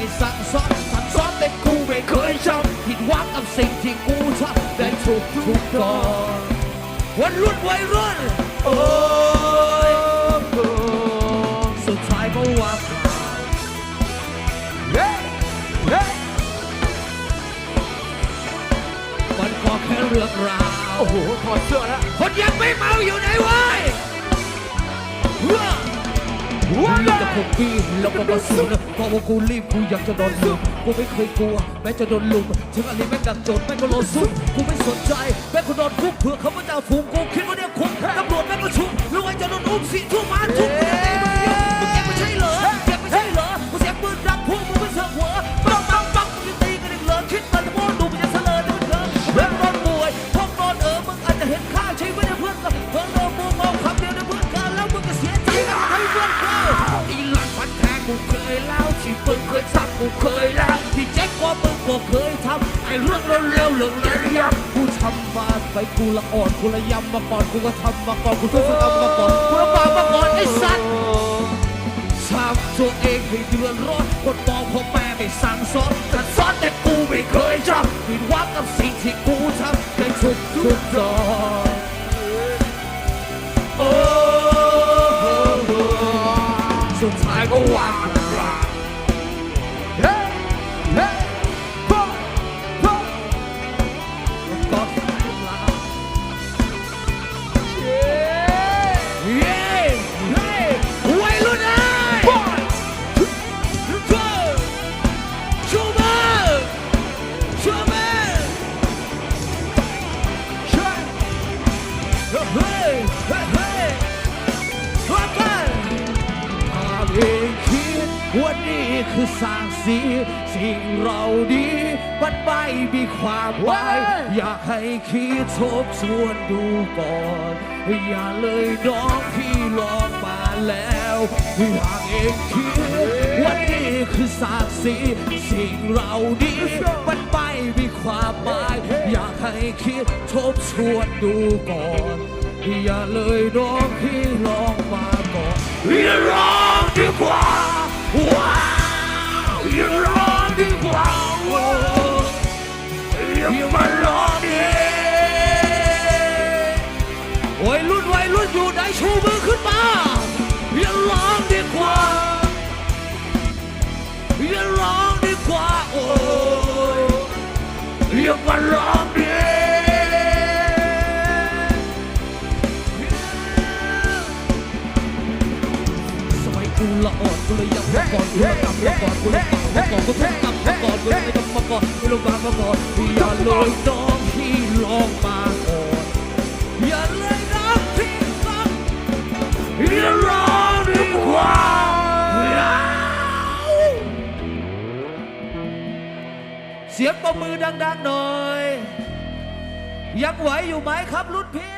ไม่สั่งสอนสั่งสอนแต่กูไม่เคยชอบผิดหวังกับสิ่งที่กูทำได้ถูกทุกตอนวันรุ่นวัยรุ่นโอ้ยสุดท้ายก็ว่าเฮ้เฮ้มันก็แค่เรื่องราวโอ้โหถอดเสื้อแล้วคนยังไม่เมาอยู่ไหนวะ รีบจะข่มปีแล้วก็มาสูนเพราะว่ากูรีบกูอยากจะโดนลุมกูไม่เคยกลัวแม้จะโดนลุมถึงอะไรแม่งดักโจทย์แม่งก็โลซุ่มกูไม่สนใจแม้กูโดนคุกเผื่อเขามาจะฝูงกูคิดว่าเนี่ยคุกตำรวจแม่งก็ชุบรู้ว่าจะโดนอุ้มสี่ทุ่มมาทุกเมื่อไหร่มึงยังมึงยังไม่ใช่เหรอยังไม่ใช่เหรอกูเสียงปืนดังพวกมึงไม่เสือกหัวปังปังปังมึงยังตีกันอีกเหรอคิดมันจะโม้ดูมันจะเสลอเดินเถอะเรื่องโดนป่วยพวกโดนเออมึงอาจจะเห็นค่าใช้ไม่ได้เพื่อนกันเพิ่งโดนมึงมองคำเดียวในเพื่อน กูเคยเล่าที่เปิ้งเคยซักกูเคยเล่าที่แจ็คว่ามึงก็เคยทำไอ้เรื่องเร็วๆเรื่องระยำกูทำมาไปกูละอ่อนกูละยำมาก่อนกูก็ทำมาก่อนกูต้องทำมาก่อนกูละบากมาก่อนไอ้สัตว์ทำตัวเองให้เดือดร้อนคนมองพ่อแม่ไม่สั่งสอนแต่สอนแต่กูไม่เคยจำผิดหวังกับสิ่งที่กูทำในทุกทุกตอน รักกันอาเองคิดว่านี่คือสร้างสี สิ่งเราดีมันไม่มีความหมายอยากให้คิดทบทวนดูก่อน อย่าเลยน้องพี่ลองมาแล้วอยากเองคิดว่านี่คือสร้างสี สิ่งเราดีมันไม่มีความหมาย ให้คิดทบทวนดูก่อน อย่าเลยน้องพี่ลองมาก่อนอย่าร้องดีกว่าว้าวอย่าร้องดีกว่าว้าวอย่ามาร้องดิวัยรุ่นวัยรุ่นอยู่ไหนชูมือ กูละอ่อนกูเลยยังมาก่อนกูละกำมาก่อนกูละกำมาก่อนกูละกำมาก่อนกูละกำมาก่อนกูละกำมาก่อนอย่าเลยน้องพี่ลองมาก่อนอย่าเลยน้องพี่ฟังอย่าร้องดีกว่าเสียงปรบมือดังๆหน่อย ยังไหวอยู่ไหมครับรุ่นพี่